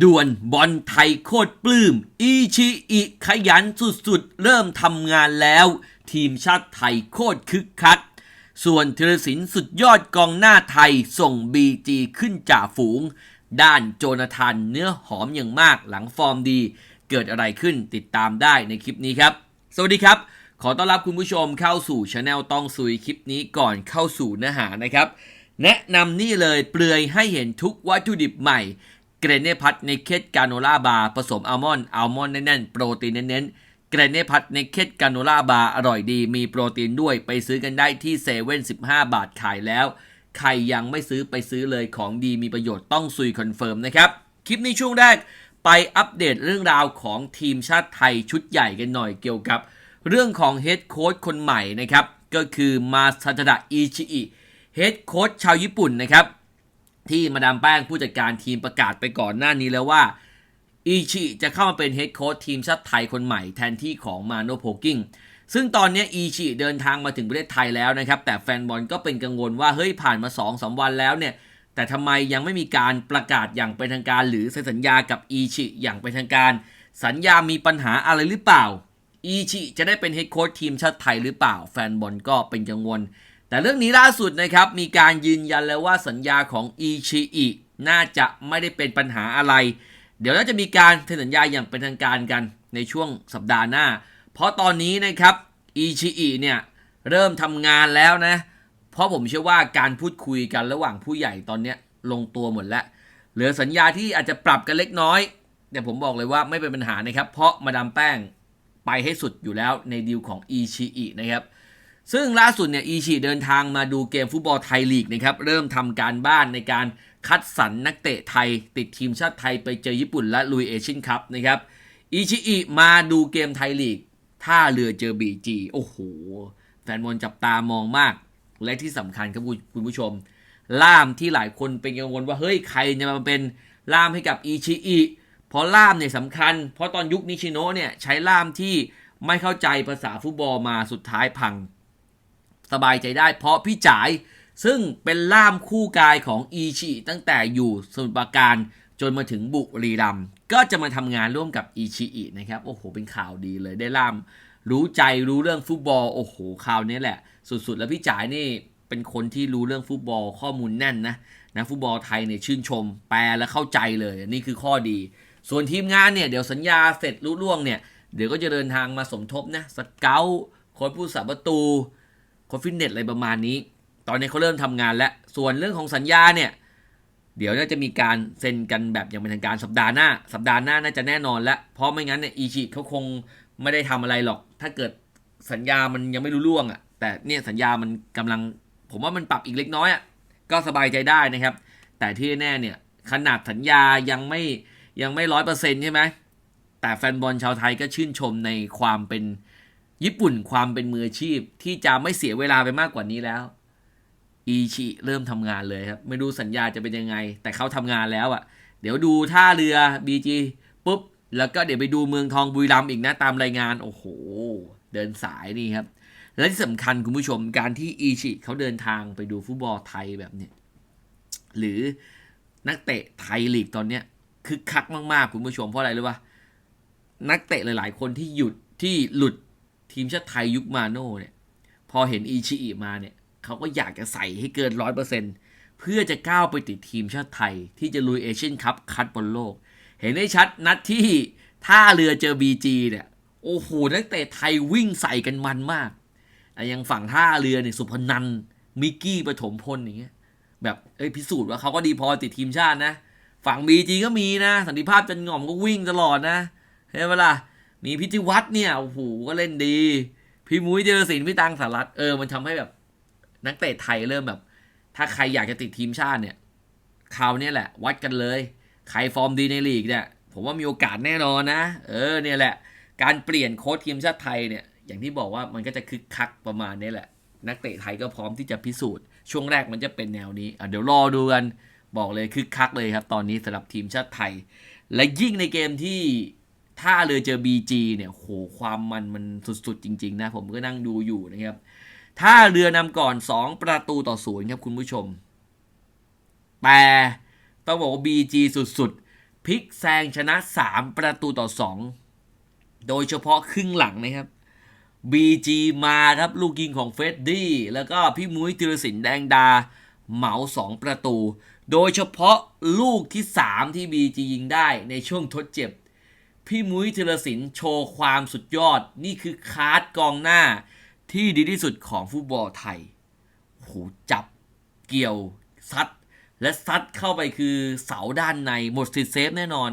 ด่วนบอลไทยโคตรปลื้ม อีชิอิขยันสุดๆ เริ่มทำงานแล้ว ทีมชาติไทยโคตรคึกคัก ส่วนธีรศิลป์สุดยอดกองหน้าไทยส่งบีจีขึ้นจ่าฝูง ด้านโจนาธานเนื้อหอมอย่างมากหลังฟอร์มดี เกิดอะไรขึ้นติดตามได้ในคลิปนี้ครับ สวัสดีครับ ขอต้อนรับคุณผู้ชมเข้าสู่ช anel ต้องซุยคลิปนี้ก่อนเข้าสู่เนื้อหานะครับ แนะนำนี่เลยเปลือยให้เห็นทุกวัตถุดิบใหม่ เกรเนพัทในเคตกาโนล่าบาร์ผสมอัลมอนด์อัลมอนด์แน่นๆ โปรตีนเน้นๆ เกรเนพัทในเคตกาโนล่าบาร์อร่อยดีมีโปรตีนด้วยไปซื้อกันได้ที่เซเว่น15บาทขายแล้ว ใครยังไม่ซื้อไปซื้อเลยของดีมีประโยชน์ต้องซุยคอนเฟิร์มนะครับ คลิปนี้ช่วงแรกไปอัปเดตเรื่องราวของทีมชาติไทยชุดใหญ่กันหน่อยเกี่ยวกับ เรื่องของเฮดโค้ชคนใหม่นะครับก็คือมาซาตดะอิชิอิเฮดโค้ชชาวญี่ปุ่นนะครับ ที่มาดามแป้งผู้จัดการทีมประกาศไปก่อนหน้านี้แล้วว่าอิชิจะเข้ามาเป็นเฮดโค้ชทีมชาติไทยคนใหม่แทนที่ของมาโนโพกิ้งซึ่งตอนนี้อิชิเดินทางมาถึงประเทศไทยแล้วนะครับ แต่แฟนบอลก็เป็นกังวลว่าเฮ้ยผ่านมา2-3สวันแล้วเนี่ย แต่ทำไมยังไม่มีการประกาศอย่างเป็นทางการ หรือเซ็นสัญญากับอิชิอย่างเป็นทางการ สัญญามีปัญหาอะไรหรือเปล่าอิชิจะได้เป็นเฮดโค้ชทีมชาติไทยหรือเปล่า แฟนบอลก็เป็นกังวล แต่เรื่องนี้ล่าสุดนะครับมีการยืนยันแล้วว่าสัญญาของอิชิอิน่าจะไม่ได้เป็นปัญหาอะไร เดี๋ยวน่าจะมีการเซ็นสัญญาอย่างเป็นทางการกันในช่วงสัปดาห์หน้า เพราะตอนนี้นะครับอิชิอิเนี่ยเริ่มทำงานแล้วนะ เพราะผมเชื่อว่าการพูดคุยกันระหว่างผู้ใหญ่ตอนนี้ลงตัวหมดแล้ว เหลือสัญญาที่อาจจะปรับกันเล็กน้อย แต่ผมบอกเลยว่าไม่เป็นปัญหานะครับ เพราะมาดามแป้งไปให้สุดอยู่แล้วในดีลของอิชิอินะครับ ซึ่งล่าสุดเนี่ยอีชิเดินทางมาดูเกมฟุตบอลไทยลีกนะครับเริ่มทำการบ้านในการคัดสรรนักเตะไทย ติดทีมชาติไทยไปเจอญี่ปุ่นและลุยเอเชียนคัพนะครับอีชิอิมาดูเกมไทยลีกท่าเรือเจอบีจีโอ้โห แฟนบอลจับตามองมาก และที่สำคัญครับคุณผู้ชม ล่ามที่หลายคนเป็นกังวลว่าเฮ้ยใครจะมาเป็นล่ามให้กับอีชิอิเพราะล่ามเนี่ยสำคัญ เพราะตอนยุคนิชิโนะเนี่ยใช้ล่ามที่ไม่เข้าใจภาษาฟุตบอลมาสุดท้ายพัง สบายใจได้ เพราะพี่จ๋าย ซึ่งเป็นล่ามคู่กายของอีชิตั้งแต่อยู่สมุทรปราการจนมาถึงบุรีรัมย์ก็จะมาทำงานร่วมกับอีชิอินะครับ โอ้โห เป็นข่าวดีเลยได้ล่าม รู้ใจรู้เรื่องฟุตบอล โอ้โหข่าวนี้แหละ สุดๆ แล้วพี่จ๋ายนี่เป็นคนที่รู้เรื่องฟุตบอลข้อมูลแน่นนะนะฟุตบอลไทยเนี่ยชื่นชม แปลและเข้าใจเลยนี่คือข้อดี ส่วนทีมงานเนี่ยเดี๋ยวสัญญาเสร็จรู้ล่วงเนี่ยเดี๋ยวก็จะเดินทางมาสมทบนะสเกลค้ชผู้สาประตู ค้ชฟิตเนสอะไรประมาณนี้ ตอนนี้เขาเริ่มทำงานแล้ว ส่วนเรื่องของสัญญาเนี่ย เดี๋ยวน่าจะมีการเซ็นกันแบบอย่างเป็นทางการสัปดาห์หน้า สัปดาห์หน้าน่าจะแน่นอนแล้ว เพราะไม่งั้นเนี่ยอีชิเขาคงไม่ได้ทำอะไรหรอก ถ้าเกิดสัญญามันยังไม่รู้ล่วงอะ่ะ แต่เนี่ยสัญญามันกำลัง ผมว่ามันปรับอีกเล็กน้อยอะ่ะ ก็สบายใจได้นะครับ แต่ที่แน่เนี่ยขนาดสัญญายังไม่ยังไม่ร้อยเปอร์เซ็นต์ใช่ไหมแต่แฟนบอลชาวไทยก็ชื่นชมในความเป็น ญี่ปุ่นความเป็นมืออาชีพที่จะไม่เสียเวลาไปมากกว่านี้แล้วอีชิเริ่มทำงานเลยครับ ไม่รู้สัญญาจะเป็นยังไง แต่เขาทำงานแล้วอะ่ะ เดี๋ยวดูท่าเรือ BG ปุ๊บ แล้วก็เดี๋ยวไปดูเมืองทองบุรีรัมย์อีกนะตามรายงาน โอ้โห เดินสายนี่ครับ และที่สำคัญคุณผู้ชมการที่อีชิเขาเดินทางไปดูฟุตบอลไทยแบบเนี้ยหรือนักเตะไทยลีกตอนเนี้ยคึกคักมากๆ คุณผู้ชมเพราะอะไรรู้ปะนักเตะหลาย ๆ คนที่หยุดที่หลุด ทีมชาติไทยยุคมาโน่เนี่ยพอเห็นอีชิอิมาเนี่ยเขาก็อยากจะใส่ให้เกินร้อยเปอร์เซ็นเพื่อจะก้าวไปติดทีมชาติไทย ที่จะลุยเอเชียนคัพคัดบอลโลก เห็นได้ชัดนัดที่ท่าเรือเจอบีจีเนี่ยโอ้โหนักเตะไทยวิ่งใส่กันมันมากแต่ยังฝั่งท่าเรือเนี่ยสุพนันมิกกี้ปฐมพลอย่างเงี้ยแบบเอ้ยพิสูจน์ว่าเขาก็ดีพอติดทีมชาตินะ ฝั่งบีจีก็มีนะ สันติภาพจันหง่อมก็วิ่งตลอดนะเห็นเวลา มีพิธีวัตรเนี่ยโอ้โหก็เล่นดี พี่มุ้ยเจอศิลป์พี่ตังสารัตเออมันทำให้แบบ นักเตะไทยเริ่มแบบ ถ้าใครอยากจะติดทีมชาติเนี่ยคราวนี้แหละ วัดกันเลย ใครฟอร์มดีในลีกเนี่ย ผมว่ามีโอกาสแน่นอนนะ เออเนี่ยแหละ การเปลี่ยนโค้ชทีมชาติไทยเนี่ย อย่างที่บอกว่ามันก็จะคึกคักประมาณนี้แหละ นักเตะไทยก็พร้อมที่จะพิสูจน์ ช่วงแรกมันจะเป็นแนวนี้อะเดี๋ยวรอดูกันบอกเลยคึกคักเลยครับ ตอนนี้สำหรับทีมชาติไทย และยิ่งในเกมที่ ท่าเรือเจอ BG เนี่ยโหความมันมันสุดๆ จริง ๆ นะ ผมก็นั่งดูอยู่นะครับท่าเรือนำก่อน 2 ประตูต่อศูนย์ครับคุณผู้ชม แต่ต้องบอกว่า BG สุดๆพลิกแซงชนะ 3 ประตูต่อ 2 โดยเฉพาะครึ่งหลังนะครับ BG มาครับลูกยิงของเฟดดี้แล้วก็พี่มุ้ยธีรศิลป์แดงดาเหมา 2 ประตู โดยเฉพาะลูกที่ 3 ที่ BG ยิงได้ในช่วงทดเจ็บ พี่มุ้ยธีรศิลป์โชว์ความสุดยอด นี่คือคาร์ดกองหน้าที่ดีที่สุดของฟุตบอลไทยโหจับเกี่ยวซัด และซัดเข้าไปคือเสาด้านในหมดสิทธิ์เซฟแน่นอน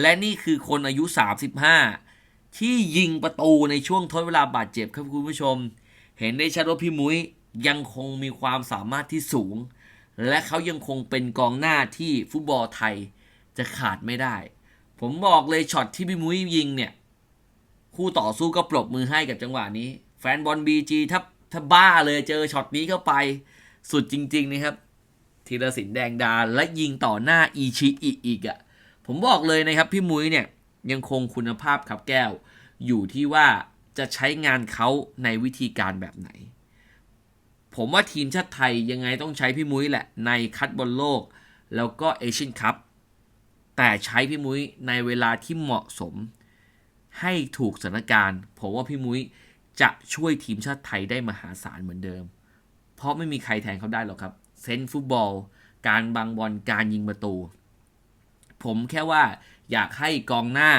และนี่คือคนอายุ 35 ที่ยิงประตูในช่วงทดเวลาบาดเจ็บครับคุณผู้ชม เห็นได้ชัดว่าพี่มุ้ยยังคงมีความสามารถที่สูง และเขายังคงเป็นกองหน้าที่ฟุตบอลไทยจะขาดไม่ได้ ผมบอกเลยช็อตที่พี่มุ้ยยิงเนี่ย คู่ต่อสู้ก็ปรบมือให้กับจังหวะนี้ แฟนบอลบีจีถ้าถ้าบ้าเลยเจอช็อตนี้เข้าไปสุดจริง ๆ นะครับธีรศิลป์แดงดาและยิงต่อหน้าอีชิอิอีกอะ่ะ ผมบอกเลยนะครับพี่มุ้ยเนี่ยยังคงคุณภาพขับแก้ว อยู่ที่ว่าจะใช้งานเขาในวิธีการแบบไหน ผมว่าทีมชาติไทยยังไงต้องใช้พี่มุ้ยแหละในคัดบอลโลก แล้วก็เอเชียนคัพ แต่ใช้พี่มุ้ยในเวลาที่เหมาะสม ให้ถูกสถานการณ์ผมว่าพี่มุ้ยจะช่วยทีมชาติไทยได้มหาศาลเหมือนเดิม เพราะไม่มีใครแทนเขาได้หรอกครับ เซนฟุตบอล การบังบอลการยิงประตู ผมแค่ว่าอยากให้กองหน้า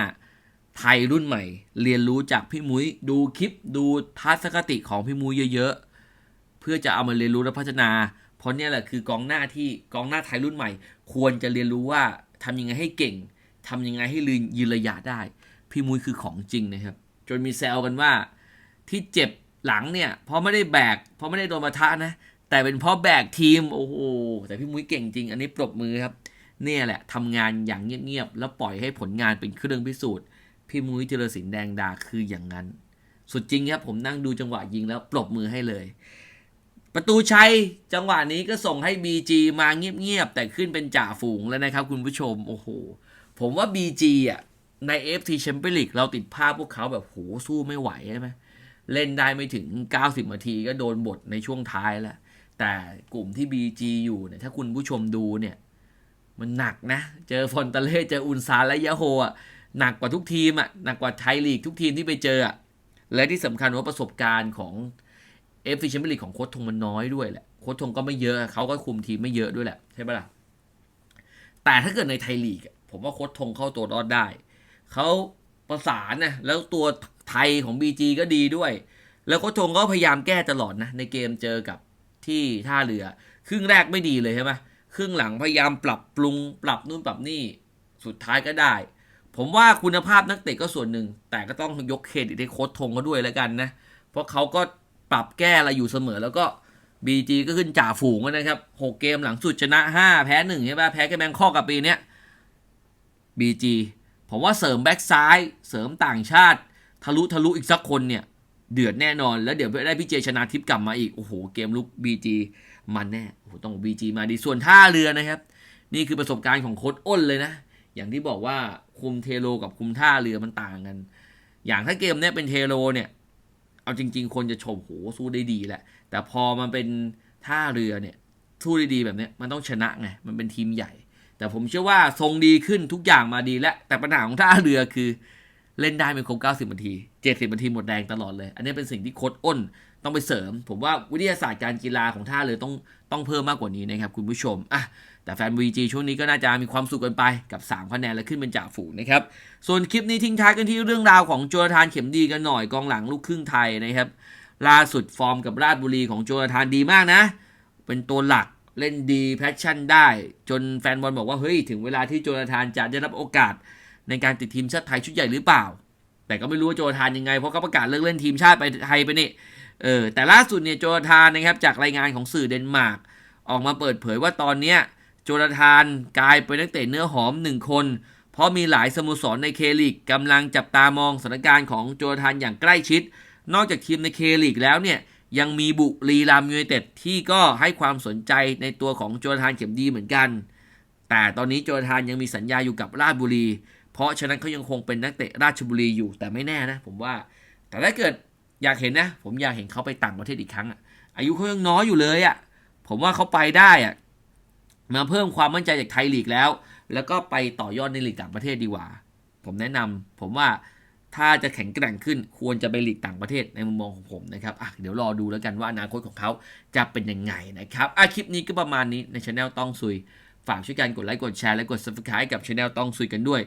ไทยรุ่นใหม่ เรียนรู้จากพี่มุ้ยดูคลิปดูทัศนคติของพี่มุ้ยเยอะๆ เพื่อจะเอามาเรียนรู้และพัฒนา เพราะเนี่ยแหละคือกองหน้าที่กองหน้าไทยรุ่นใหม่ ควรจะเรียนรู้ว่า ทำยังไงให้เก่งทำยังไงให้ลืนยืนระยะได้ พี่มุ้ยคือของจริงนะครับ จนมีแซวกันว่าที่เจ็บหลังเนี่ยเพราะไม่ได้แบกเพราะไม่ได้โดนปะทะนะ แต่เป็นเพราะแบกทีมโอ้โหแต่พี่มุ้ยเก่งจริง อันนี้ปรบมือครับ เนี่ยแหละทำงานอย่างเงียบๆแล้วปล่อยให้ผลงานเป็นเครื่องพิสูจน์ พี่มุ้ยเจริญศิลป์แดงดาคืออย่างนั้น สุดจริงครับผมนั่งดูจังหวะยิงแล้วปรบมือให้เลย ประตูชัยจังหวะนี้ก็ส่งให้ BG มาเงียบๆ แต่ขึ้นเป็นจ่าฝูงแล้วนะครับคุณผู้ชม โอ้โห ผมว่า BG อะใน FT Champions League เราติดภาพพวกเขาแบบโหสู้ไม่ไหวใช่ไหมเล่นได้ไม่ถึง 90 นาทีก็โดนบทในช่วงท้ายแล้ว แต่กลุ่มที่ BG อยู่เนี่ยถ้าคุณผู้ชมดูเนี่ย มันหนักนะ เจอฟอนตาเล่เจออุนซาและยะโฮอะหนักกว่าทุกทีมอะหนักกว่าไทยลีกทุกทีมที่ไปเจออะและที่สำคัญว่าประสบการณ์ของ FT Champions League ของโค้ชทงมันน้อยด้วยแหละโค้ชทงก็ไม่เยอะเขาก็คุมทีมไม่เยอะด้วยแหละใช่ปะล่ะแต่ถ้าเกิดในไทยลีกผมว่าโค้ชทงเข้าตัวรอดได้เขาประสานนะแล้วตัวไทยของ BG ก็ดีด้วย แล้วโค้ชทงก็พยายามแก้ตลอดนะในเกมเจอกับที่ท่าเรือ ครึ่งแรกไม่ดีเลยใช่ไหมครึ่งหลังพยายามปรับปรุง ปรับนู่นปรับนี่สุดท้ายก็ได้ ผมว่าคุณภาพนักเตะก็ส่วนหนึ่ง แต่ก็ต้องยกเครดิตให้โค้ชทงเขาด้วยแล้วกันนะ เพราะเขาก็ ปรับแก้อะไรอยู่เสมอแล้วก็ BG ก็ขึ้นจ่าฝูงนะครับ6เกมหลังสุดชนะ5แพ้1ใช่ไหมแพ้แค่แบงคอกกับปีเนี้ย BG ผมว่าเสริมแบ็กซ้ายเสริมต่างชาติ ทะลุทะลุอีกสักคนเนี่ย เดือดแน่นอน แล้วเดี๋ยวได้พี่เจชนาทิพย์กลับมาอีก โอ้โห เกมลุก BG มันแน่โอ้โหต้อง BG มาดีส่วนท่าเรือนะครับ นี่คือประสบการณ์ของโค้ดอ้นเลยนะ อย่างที่บอกว่าคุมเทโลกับคุมท่าเรือมันต่างกัน อย่างถ้าเกมเนี้ยเป็นเทโลเนี่ย เอาจริง ๆ คนจะชมโหสู้ได้ดีแหละ แต่พอมันเป็นท่าเรือเนี่ยสู้ได้ดีแบบนี้มันต้องชนะไงมันเป็นทีมใหญ่ แต่ผมเชื่อว่าทรงดีขึ้นทุกอย่างมาดีแล้วแต่ปัญหาของท่าเรือคือเล่นได้ไม่ครบ90นาที 70นาทีหมดแดงตลอดเลย อันนี้เป็นสิ่งที่โค้ดอ้น ต้องไปเสริม ผมว่าวิทยาศาสตร์การกีฬาของท่าเรือต้องต้องเพิ่มมากกว่านี้นะครับคุณผู้ชมอะแต่แฟน VG ช่วงนี้ก็น่าจะมีความสุขกันไปกับ3คะแนนและขึ้นเป็นจ่าฝูงนะครับ ส่วนคลิปนี้ทิ้งท้ายกันที่เรื่องราวของโจนาธานเข็มดีกันหน่อยกองหลังลูกครึ่งไทยนะครับล่าสุดฟอร์มกับราชบุรีของโจนาธานดีมากนะ เป็นตัวหลักเล่นดีแพชชั่นได้ จนแฟนบอลบอกว่าเฮ้ยถึงเวลาที่โจนาธานจะได้รับโอกาส ในการติดทีมชาติไทยชุดใหญ่หรือเปล่า แต่ก็ไม่รู้ว่าโจนาธานยังไงเพราะเขาประกาศเลิกเล่นทีมชาติไปไทยไปนี่ เออแต่ล่าสุดเนี่ยโจนาธานนะครับจากรายงานของสื่อเดนมาร์กออกมาเปิดเผยว่าตอนเนี้ยโจนาธานกลายเป็นนักเตะเนื้อหอมหนึ่งคน เพราะมีหลายสโมสรในเคลิกกำลังจับตามองสถานการณ์ของโจนาธานอย่างใกล้ชิด นอกจากทีมในเคลิกแล้วเนี่ยยังมีบุรีรัมยูไนเต็ดที่ก็ให้ความสนใจในตัวของโจนาธานเข็มดีเหมือนกัน แต่ตอนนี้โจนาธานยังมีสัญญาอยู่กับราชบุรี เพราะฉะนั้นเขายังคงเป็นนักเตะราชบุรีอยู่แต่ไม่แน่นะผมว่า แต่ถ้าเกิด อยากเห็นนะ ผมอยากเห็นเขาไปต่างประเทศอีกครั้งอะอายุเขายังน้อยอยู่เลยอะผมว่าเขาไปได้อะมาเพิ่มความมั่นใจจากไทยลีกแล้ว แล้วก็ไปต่อยอดในลีกต่างประเทศดีกว่า ผมแนะนำผมว่าถ้าจะแข็งแกร่งขึ้นควรจะไปลีกต่างประเทศในมุมมองของผมนะครับอะเดี๋ยวรอดูแล้วกันว่าอนาคตของเขาจะเป็นยังไงนะครับอะคลิปนี้ก็ประมาณนี้ในช anel ต้องซุย ฝากช่วยกันกดไลค์กดแชร์และกด subscribe กับช anel ต้องซุยกันด้วย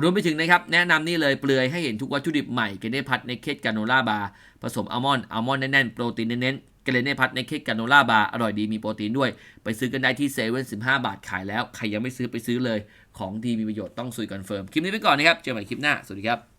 รวมไปถึงนะครับ แนะนำนี่เลยเปลือยให้เห็นทุกวัตถุดิบใหม่เกเนพัทในเคสกาโนล่าบาร์ผสมอัลมอนด์อัลมอนด์แน่นๆ โปรตีนเน้นๆเกเนพัทในเคสกาโนล่าบาร์อร่อยดีมีโปรตีนด้วย ไปซื้อกันได้ที่เซเว่นสิบห้าบาทขายแล้ว ใครยังไม่ซื้อไปซื้อเลย ของดีมีประโยชน์ต้องซุยคอนเฟิร์ม คลิปนี้ไปก่อนนะครับ เจอกันใหม่คลิปหน้า สวัสดีครับ